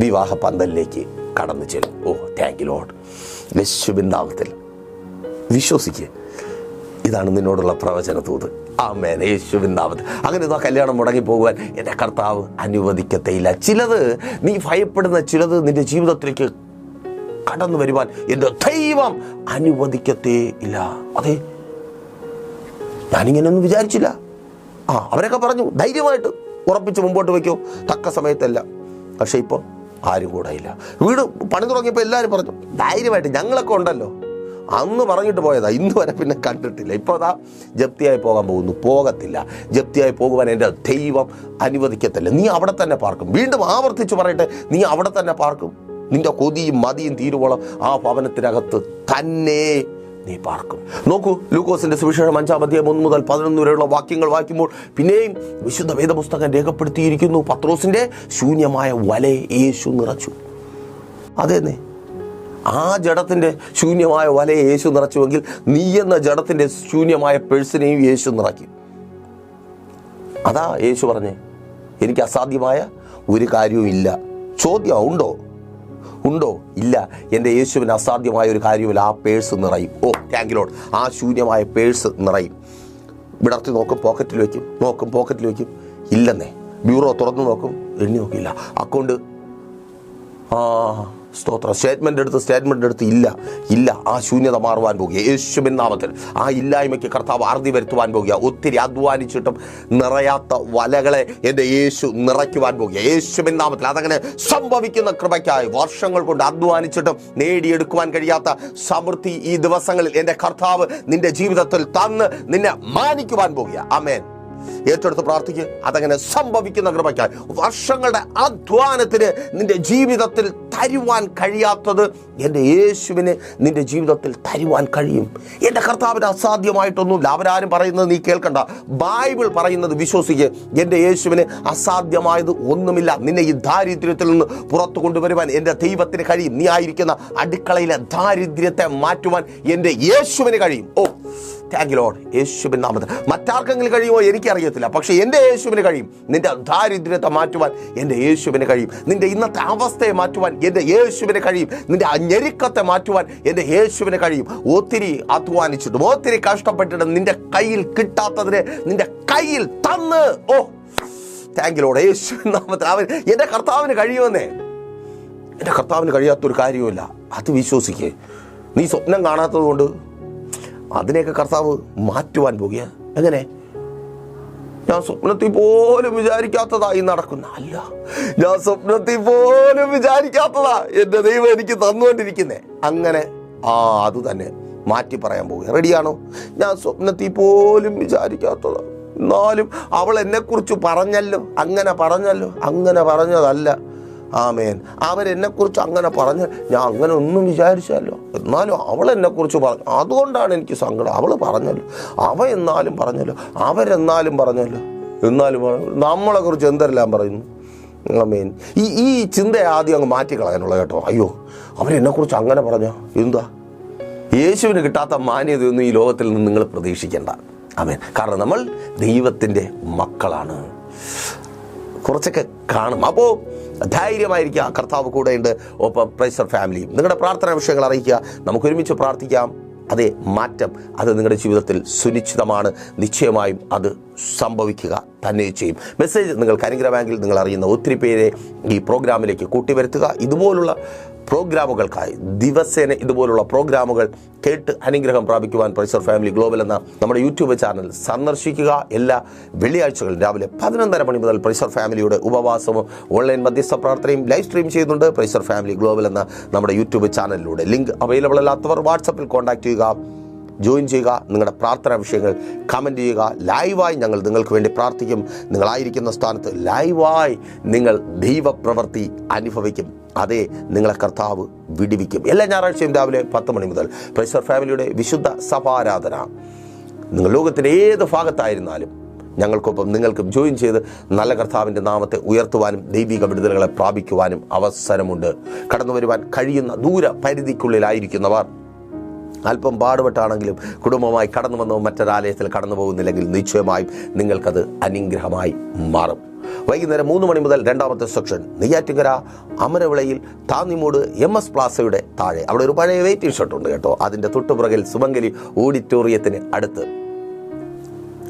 വിവാഹ പന്തലിലേക്ക് കടന്നു ചെല്ലും. ഓ താങ്ക് യു ലോഡ് യേശുവിൻ നാമത്തിൽ ഇതാണ് നിന്നോടുള്ള പ്രവചന തൂത് ആമേൻ. യേശുവിൻ നാമത്തിൽ. അങ്ങനെ ഇതാ കല്യാണം മുടങ്ങി പോകുവാൻ എന്റെ കർത്താവ് അനുവദിക്കത്തേയില്ല. ചിലത് നീ ഭയപ്പെടുന്ന ചിലത് നിന്റെ ജീവിതത്തിലേക്ക് കടന്നു വരുവാൻ എന്റെ ദൈവം അനുവദിക്കത്തേ ഇല്ല. അതെ. ഞാനിങ്ങനെയൊന്നും വിചാരിച്ചില്ല. ആ അവരൊക്കെ പറഞ്ഞു ധൈര്യമായിട്ട് ഉറപ്പിച്ച് മുമ്പോട്ട് വയ്ക്കോ. തക്ക സമയത്തല്ല. പക്ഷേ ഇപ്പോൾ ആരും കൂടെ ഇല്ല. വീട് പണി തുടങ്ങിയപ്പോൾ എല്ലാവരും പറഞ്ഞു ധൈര്യമായിട്ട് ഞങ്ങളൊക്കെ ഉണ്ടല്ലോ. അന്ന് പറഞ്ഞിട്ട് പോയതാ ഇന്ന് വരെ പിന്നെ കണ്ടിട്ടില്ല. ഇപ്പോൾ അതാ ജപ്തിയായി പോകാൻ പോകുന്നു പോകത്തില്ല. ജപ്തിയായി പോകുവാൻ എന്റെ ദൈവം അനുവദിക്കത്തില്ല. നീ അവിടെ തന്നെ പാർക്കും. വീണ്ടും ആവർത്തിച്ച് പറയട്ടെ നീ അവിടെ തന്നെ പാർക്കും. നിന്റെ കൊതിയും മതിയും തീരുവോളം ആ ഭവനത്തിനകത്ത് തന്നെ നീ പാർക്കും. നോക്കൂ ലൂക്കോസിന്റെ സുവിശേഷം അഞ്ചാം അധ്യായം ഒന്ന് മുതൽ പതിനൊന്ന് വരെയുള്ള വാക്യങ്ങൾ വായിക്കുമ്പോൾ പിന്നെയും വിശുദ്ധ വേദപുസ്തകം രേഖപ്പെടുത്തിയിരിക്കുന്നു. പത്രോസിന്റെ ശൂന്യമായ വലയെ യേശു നിറച്ചു. അതെന്നെ? ആ ജഡത്തിന്റെ ശൂന്യമായ വലയെ യേശു നിറച്ചുവെങ്കിൽ നീ എന്ന ജഡത്തിന്റെ ശൂന്യമായ പേഴ്സിനെയും യേശു നിറയ്ക്കി. അതാ യേശു പറഞ്ഞേ എനിക്ക് അസാധ്യമായ ഒരു കാര്യവും ഇല്ല ചോദ്യം ഉണ്ടോ? ഉണ്ടോ? ഇല്ല. എന്റെ യേശുവിന് അസാധ്യമായ ഒരു കാര്യമില്ല. ആ പേഴ്സ് നിറയും. ഓ താങ്കിലോട് ആ ശൂന്യമായ പേഴ്സ് നിറയും. വിടർത്തി നോക്കും പോക്കറ്റിൽ വയ്ക്കും നോക്കും പോക്കറ്റിൽ വയ്ക്കും ഇല്ലെന്നേ. ബ്യൂറോ തുറന്നു നോക്കും. എണ്ണി നോക്കില്ല അക്കൗണ്ട്. ആ. സ്തോത്രം. സ്റ്റേറ്റ്മെന്റ് എടുത്ത് സ്റ്റേറ്റ്മെന്റ് എടുത്ത് ഇല്ല ഇല്ല ആ ശൂന്യത മാറുവാൻ പോകുക. യേശുവിൻ നാമത്തിൽ ആ ഇല്ലായ്മയ്ക്ക് കർത്താവ് അറുതി വരുത്തുവാൻ പോകുക. ഒത്തിരി അധ്വാനിച്ചിട്ടും നിറയാത്ത വലകളെ എന്റെ യേശു നിറയ്ക്കുവാൻ പോകുക. യേശുവിൻ നാമത്തിൽ അതങ്ങനെ സംഭവിക്കുന്ന കൃപയ്ക്കായി വർഷങ്ങൾ കൊണ്ട് അധ്വാനിച്ചിട്ടും നേടിയെടുക്കുവാൻ കഴിയാത്ത സമൃദ്ധി ഈ ദിവസങ്ങളിൽ എന്റെ കർത്താവ് നിന്റെ ജീവിതത്തിൽ തന്ന് നിന്നെ മാനിക്കുവാൻ പോകുക. അമേൻ ഏറ്റെടുത്ത് പ്രാർത്ഥിക്കുക അതങ്ങനെ സംഭവിക്കുന്ന കൃപയ്ക്കായി. വർഷങ്ങളുടെ അധ്വാനത്തിന് നിന്റെ ജീവിതത്തിൽ തരുവാൻ കഴിയാത്തത് എന്റെ യേശുവിന് നിന്റെ ജീവിതത്തിൽ തരുവാൻ കഴിയും. എന്റെ കർത്താവിന് അസാധ്യമായിട്ടൊന്നുമില്ല. അവരാരും പറയുന്നത് നീ കേൾക്കണ്ട. ബൈബിൾ പറയുന്നത് വിശ്വസിക്കുക എന്റെ യേശുവിന് അസാധ്യമായത് ഒന്നുമില്ല. നിന്നെ ഈ ദാരിദ്ര്യത്തിൽ നിന്ന് പുറത്തു കൊണ്ടുവരുവാൻ എന്റെ ദൈവത്തിന് കഴിയും. നീ ആയിരിക്കുന്ന അടുക്കളയിലെ ദാരിദ്ര്യത്തെ മാറ്റുവാൻ എന്റെ യേശുവിന് കഴിയും. ഓ താങ്ക് ലോഡ് യേശുവിൻ നാമത്തിൽ. മറ്റാർക്കെങ്കിലും കഴിയുമോ എനിക്കറിയത്തില്ല. പക്ഷേ എന്റെ യേശുവിന് കഴിയും. നിന്റെ ദാരിദ്ര്യത്തെ മാറ്റുവാൻ എന്റെ യേശുവിന് കഴിയും. നിന്റെ ഇന്നത്തെ അവസ്ഥയെ മാറ്റുവാൻ എന്റെ യേശുവിന് കഴിയും. നിന്റെ ഞെരുക്കത്തെ മാറ്റുവാൻ എന്റെ യേശുവിന് കഴിയും. ഒത്തിരി അധ്വാനിച്ചിട്ടും ഒത്തിരി കഷ്ടപ്പെട്ടിട്ടും നിന്റെ കയ്യിൽ കിട്ടാത്തതിനെ നിന്റെ കയ്യിൽ തന്ന്. ഓ താങ്ക് യു യേശു നാമത്തിൽ. അവൻ എന്റെ കർത്താവിന് കഴിയുമെന്നേ. എന്റെ കർത്താവിന് കഴിയാത്തൊരു കാര്യവുമില്ല. അത് വിശ്വസിക്കേ. നീ സ്വപ്നം കാണാത്തത് കൊണ്ട് അതിനെയൊക്കെ കർത്താവ് മാറ്റുവാൻ പോകുക. എങ്ങനെ? ഞാൻ സ്വപ്നത്തിൽ പോലും വിചാരിക്കാത്തതായി നടക്കുന്ന അല്ല. ഞാൻ സ്വപ്നത്തിൽ പോലും വിചാരിക്കാത്തതാ എന്റെ ദൈവം എനിക്ക് തന്നുകൊണ്ടിരിക്കുന്നേ. അങ്ങനെ ആ അത് തന്നെ മാറ്റി പറയാൻ പോകുക. റെഡിയാണോ ഞാൻ സ്വപ്നത്തിൽ പോലും വിചാരിക്കാത്തതാ. എന്നാലും അവൾ എന്നെക്കുറിച്ച് പറഞ്ഞല്ലോ. അങ്ങനെ പറഞ്ഞല്ലോ. അങ്ങനെ പറഞ്ഞതല്ല. ആമേൻ. അവരെന്നെക്കുറിച്ച് അങ്ങനെ പറഞ്ഞ് ഞാൻ അങ്ങനെ ഒന്നും വിചാരിച്ചല്ലോ എന്നാലും അവൾ എന്നെക്കുറിച്ച് പറഞ്ഞു അതുകൊണ്ടാണ് എനിക്ക് സങ്കടം. അവൾ പറഞ്ഞല്ലോ. അവ എന്നാലും പറഞ്ഞല്ലോ. അവരെന്നാലും പറഞ്ഞല്ലോ. എന്നാലും നമ്മളെ നമ്മളെക്കുറിച്ച് എന്തെല്ലാം പറയുന്നു? ആമേൻ. ഈ ഈ ചിന്ത ആദ്യം അങ്ങ് മാറ്റിക്കളയാനുള്ള കേട്ടോ. അയ്യോ അവരെന്നെക്കുറിച്ച് അങ്ങനെ പറഞ്ഞോ എന്താ? യേശുവിന് കിട്ടാത്ത മാന്യതയൊന്നും ഈ ലോകത്തിൽ നിന്ന് നിങ്ങൾ പ്രതീക്ഷിക്കേണ്ട. ആമേൻ. കാരണം നമ്മൾ ദൈവത്തിന്റെ മക്കളാണ്. കുറച്ചൊക്കെ കാണും. അപ്പോൾ ധൈര്യമായിരിക്കുക. കർത്താവ് കൂടെയുണ്ട്. ഒപ്പം പ്രൈസർ ഫാമിലി. നിങ്ങളുടെ പ്രാർത്ഥനാ വിഷയങ്ങൾ അറിയിക്കുക. നമുക്ക് ഒരുമിച്ച് പ്രാർത്ഥിക്കാം. അതെ മാറ്റം അത് നിങ്ങളുടെ ജീവിതത്തിൽ സുനിശ്ചിതമാണ്. നിശ്ചയമായും അത് സംഭവിക്കുക. തന്നെ ചെയ്യും. മെസ്സേജ് നിങ്ങൾക്ക് അനുഗ്രഹ ബാങ്കിൽ നിങ്ങൾ അറിയുന്ന ഒത്തിരി പേരെ ഈ പ്രോഗ്രാമിലേക്ക് കൂട്ടിവരുത്തുക. ഇതുപോലുള്ള പ്രോഗ്രാമുകൾക്കായി ദിവസേന ഇതുപോലുള്ള പ്രോഗ്രാമുകൾ കേട്ട് അനുഗ്രഹം പ്രാപിക്കുവാൻ പ്രൈസർ ഫാമിലി ഗ്ലോബൽ എന്ന നമ്മുടെ യൂട്യൂബ് ചാനൽ സന്ദർശിക്കുക. എല്ലാ വെള്ളിയാഴ്ചകളും രാവിലെ പതിനൊന്നര മണി മുതൽ പ്രൈസർ ഫാമിലിയുടെ ഉപവാസവും ഓൺലൈൻ മധ്യസ്ഥ പ്രാർത്ഥനയും ലൈവ് സ്ട്രീം ചെയ്യുന്നുണ്ട് പ്രൈസർ ഫാമിലി ഗ്ലോബൽ എന്ന നമ്മുടെ യൂട്യൂബ് ചാനലിലൂടെ. ലിങ്ക് അവൈലബിൾ അല്ലാത്തവർ വാട്സപ്പിൽ കോൺടാക്ട് ചെയ്യുക. ജോയിൻ ചെയ്യുക. നിങ്ങളുടെ പ്രാർത്ഥനാ വിഷയങ്ങൾ കമന്റ് ചെയ്യുക. ലൈവായി ഞങ്ങൾ നിങ്ങൾക്ക് വേണ്ടി പ്രാർത്ഥിക്കും. നിങ്ങളായിരിക്കുന്ന സ്ഥാനത്ത് ലൈവായി നിങ്ങൾ ദൈവപ്രവൃത്തി അനുഭവിക്കും. അതെ നിങ്ങളെ കർത്താവ് വിടിവിക്കും. എല്ലാ ഞായറാഴ്ചയും രാവിലെ പത്ത് മണി മുതൽ പ്രൈസർ ഫാമിലിയുടെ വിശുദ്ധ സഭാരാധന. നിങ്ങൾ ലോകത്തിന്റെ ഏത് ഭാഗത്തായിരുന്നാലും ഞങ്ങൾക്കൊപ്പം നിങ്ങൾക്കും ജോയിൻ ചെയ്ത് നല്ല കർത്താവിന്റെ നാമത്തെ ഉയർത്തുവാനും ദൈവിക വിടുതലുകളെ പ്രാപിക്കുവാനും അവസരമുണ്ട്. കടന്നു വരുവാൻ കഴിയുന്ന ദൂര പരിധിക്കുള്ളിലായിരിക്കുന്നവർ അല്പം പാടുപെട്ടാണെങ്കിലും കുടുംബമായി കടന്നു വന്നോ മറ്റൊരാലയത്തിൽ കടന്നു പോകുന്നില്ലെങ്കിൽ നിശ്ചയമായും നിങ്ങൾക്കത് അനുഗ്രഹമായി മാറും. വൈകുന്നേരം മൂന്ന് മണി മുതൽ രണ്ടാമത്തെ സെക്ഷൻ. നെയ്യാറ്റിങ്കര അമരവിളയിൽ താന്നിമൂട് എം എസ് പ്ലാസയുടെ താഴെ. അവിടെ ഒരു പഴയ വെയിറ്റിംഗ് ഷർട്ട് ഉണ്ട് കേട്ടോ. അതിന്റെ തൊട്ടുപുറകിൽ സുമംഗലി ഓഡിറ്റോറിയത്തിന് അടുത്ത്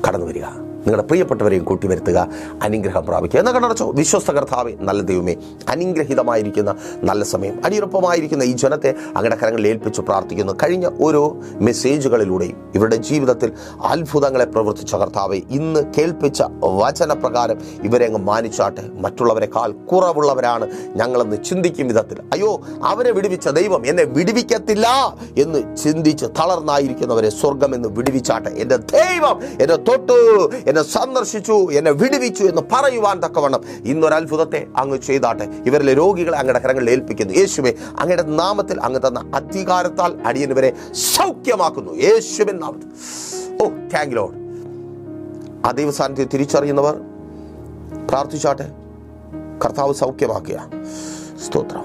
കടന്നു വരിക. നിങ്ങളുടെ പ്രിയപ്പെട്ടവരെയും കൂട്ടി വരുത്തുക അനുഗ്രഹം പ്രാപിക്കുക. എന്ന നടച്ചോ വിശ്വസ്ത കർത്താവേ നല്ല ദൈവമേ അനുഗ്രഹിതമായിരിക്കുന്ന നല്ല സമയം. അടിയുറപ്പമായിരിക്കുന്ന ഈ ജനത്തെ അങ്ങയുടെ കരങ്ങളിൽ ഏൽപ്പിച്ച് പ്രാർത്ഥിക്കുന്നു. കഴിഞ്ഞ ഓരോ മെസ്സേജുകളിലൂടെയും ഇവരുടെ ജീവിതത്തിൽ അത്ഭുതങ്ങളെ പ്രവർത്തിച്ച കർത്താവെ ഇന്ന് കേൾപ്പിച്ച വചനപ്രകാരം ഇവരെ അങ്ങ് മാനിച്ചാട്ടെ. മറ്റുള്ളവരെക്കാൾ കുറവുള്ളവരാണ് ഞങ്ങളെന്ന് ചിന്തിക്കും വിധത്തിൽ. അയ്യോ അവരെ വിടുവിച്ച ദൈവം എന്നെ വിടുവിക്കത്തില്ല എന്ന് ചിന്തിച്ച് തളർന്നായിരിക്കുന്നവരെ സ്വർഗം എന്ന് വിടുവിച്ചാട്ടെ. എന്റെ ദൈവം എന്നെ തൊട്ടു എന്നെ സന്ദർശിച്ചു എന്നെ വിടുവിച്ചു എന്ന് പറയുവാൻ തക്കവണ്ണം. ഇന്നൊരു അത്ഭുതത്തെ അങ്ങ് ചെയ്താട്ടെ. ഇവരിലെ രോഗികളെ അങ്ങയുടെ കരങ്ങളിൽ ഏൽപ്പിക്കുന്നു. യേശുവെ അങ്ങയുടെ നാമത്തിൽ അങ്ങ് തന്ന അധികാരത്താൽ അടിയനുവരെ സൗഖ്യമാക്കുന്നു. യേശുവിൻ നാമത്തിൽ. ഓ താങ്ക് ലോഡ് ആ ദൈവസാന്നിധ്യം തിരിച്ചറിയുന്നവർ പ്രാർത്ഥിച്ചാട്ടെ. കർത്താവ് സൗഖ്യമാക്കുക. സ്തോത്രം.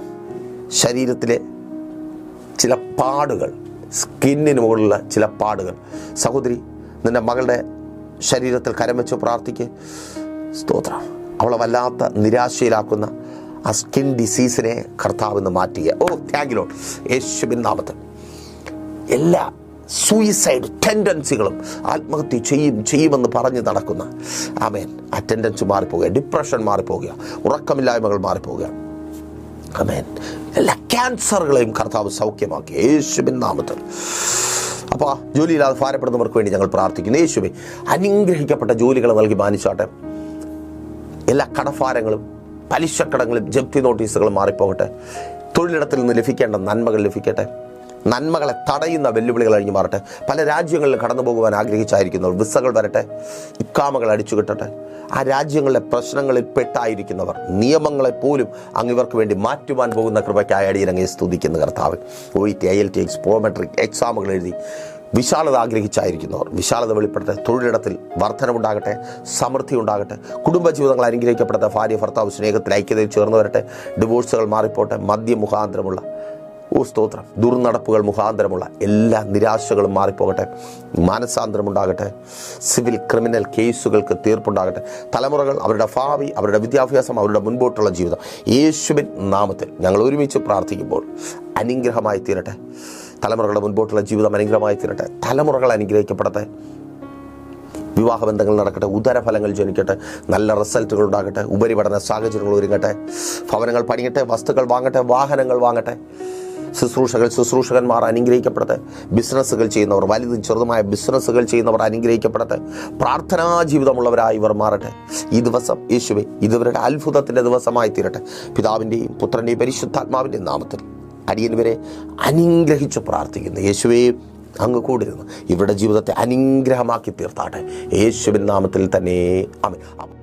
ശരീരത്തിലെ ചില പാടുകൾ സ്കിന്നിന് മുകളിലുള്ള ചില പാടുകൾ. സഹോദരി നിന്റെ മകളുടെ ശരീരത്തിൽ കരം വെച്ച് പ്രാർത്ഥിക്കുക സ്തോത്രം. അവളെ വല്ലാത്ത നിരാശയിലാക്കുന്ന ആ സ്കിൻ ഡിസീസിനെ കർത്താവ് എന്ന് മാറ്റുക ഓ താങ്ക് ലോ യേശുബിൻ നാമത്തിൽ. എല്ലാ സൂയിസൈഡ് ടെൻഡൻസികളും ആത്മഹത്യ ചെയ്യും ചെയ്യുമെന്ന് പറഞ്ഞ് നടക്കുന്ന. ആമേൻ. ആ ടെൻഡൻസ് മാറിപ്പോവുക ഡിപ്രഷൻ മാറിപ്പോവുക ഉറക്കമില്ലായ്മകൾ മാറിപ്പോവുക അമേൻ എല്ലാ ക്യാൻസറുകളെയും കർത്താവ് സൗഖ്യമാക്കി. യേശുവിൻ നാമത്തിൽ. അപ്പോൾ ജോലിയില്ലാതെ ഭാരപ്പെടുന്നവർക്ക് വേണ്ടി ഞങ്ങൾ പ്രാർത്ഥിക്കുന്നു. യേശുവെ അനുഗ്രഹിക്കപ്പെട്ട ജോലികൾ നൽകി മാനിച്ചോട്ടെ. എല്ലാ കടഭാരങ്ങളും പലിശക്കടങ്ങളും ജപ്തി നോട്ടീസുകളും മാറിപ്പോകട്ടെ. തൊഴിലിടത്തിൽ നിന്ന് ലഭിക്കേണ്ട നന്മകൾ ലഭിക്കട്ടെ. നന്മകളെ തടയുന്ന വെല്ലുവിളികൾ അഴിഞ്ഞു മാറട്ടെ. പല രാജ്യങ്ങളിൽ കടന്നു പോകുവാൻ ആഗ്രഹിച്ചായിരിക്കുന്നവർ വിസകൾ വരട്ടെ ഇക്കാമകൾ അടിച്ചു കിട്ടട്ടെ. ആ രാജ്യങ്ങളിലെ പ്രശ്നങ്ങളിൽ പെട്ടായിരിക്കുന്നവർ നിയമങ്ങളെ പോലും അങ്ങിവർക്ക് വേണ്ടി മാറ്റുവാൻ പോകുന്ന കൃപയ്ക്കായി അടിയനങ്ങെ സ്തുതിക്കുന്ന കർത്താവ്. O T I L T X പോമെട്രിക് എക്സാമുകൾ എഴുതി വിശാലത ആഗ്രഹിച്ചായിരിക്കുന്നവർ വിശാലത വെളിപ്പെടട്ടെ തൊഴിലിടത്തിൽ വർധനമുണ്ടാകട്ടെ സമൃദ്ധി ഉണ്ടാകട്ടെ. കുടുംബജീവിതങ്ങൾ അനുഗ്രഹിക്കപ്പെടട്ടെ. ഭാര്യ ഭർത്താവ് സ്നേഹത്തിൽ ഐക്യതയിൽ ചേർന്ന് വരട്ടെ. ഡിവോഴ്സുകൾ മാറിപ്പോട്ടെ. മദ്യ മുഖാന്തരമുള്ള ഓ സ്തോത്രം. ദുർനടപ്പുകൾ മുഖാന്തരമുള്ള എല്ലാ നിരാശകളും മാറിപ്പോകട്ടെ. മാനസാന്തരമുണ്ടാകട്ടെ. സിവിൽ ക്രിമിനൽ കേസുകൾക്ക് തീർപ്പുണ്ടാകട്ടെ. തലമുറകൾ അവരുടെ ഭാവി അവരുടെ വിദ്യാഭ്യാസം അവരുടെ മുൻപോട്ടുള്ള ജീവിതം. യേശുവിൻ നാമത്തിൽ ഞങ്ങൾ ഒരുമിച്ച് പ്രാർത്ഥിക്കുമ്പോൾ അനുഗ്രഹമായി തീരട്ടെ. തലമുറകളുടെ മുൻപോട്ടുള്ള ജീവിതം അനുഗ്രഹമായി തീരട്ടെ. തലമുറകൾ അനുഗ്രഹിക്കപ്പെടട്ടെ. വിവാഹബന്ധങ്ങൾ നടക്കട്ടെ. ഉദരഫലങ്ങൾ ജനിക്കട്ടെ. നല്ല റിസൾട്ടുകൾ ഉണ്ടാകട്ടെ. ഉപരിപഠന സാഹചര്യങ്ങൾ ഒരുങ്ങട്ടെ. ഭവനങ്ങൾ പണിയട്ടെ. വസ്തുക്കൾ വാങ്ങട്ടെ. വാഹനങ്ങൾ വാങ്ങട്ടെ. ശുശ്രൂഷകൾ ശുശ്രൂഷകന്മാർ അനുഗ്രഹിക്കപ്പെടട്ടെ. ബിസിനസ്സുകൾ ചെയ്യുന്നവർ വലുതും ചെറുതുമായ ബിസിനസ്സുകൾ ചെയ്യുന്നവർ അനുഗ്രഹിക്കപ്പെടട്ടെ. പ്രാർത്ഥനാ ജീവിതമുള്ളവരായി ഇവർ മാറട്ടെ. ഈ ദിവസം യേശുവെ ഇതുവരുടെ അത്ഭുതത്തിന്റെ ദിവസമായി തീരട്ടെ. പിതാവിന്റെയും പുത്രന്റെയും പരിശുദ്ധാത്മാവിന്റെയും നാമത്തിൽ അടിയനുവരെ അനുഗ്രഹിച്ച് പ്രാർത്ഥിക്കുന്നു. യേശുവേ അങ്ങ് കൂടിരുന്നു. ഇവരുടെ ജീവിതത്തെ അനുഗ്രഹമാക്കി തീർത്താട്ടെ. യേശുവിൻ നാമത്തിൽ തന്നെ. ആമേൻ.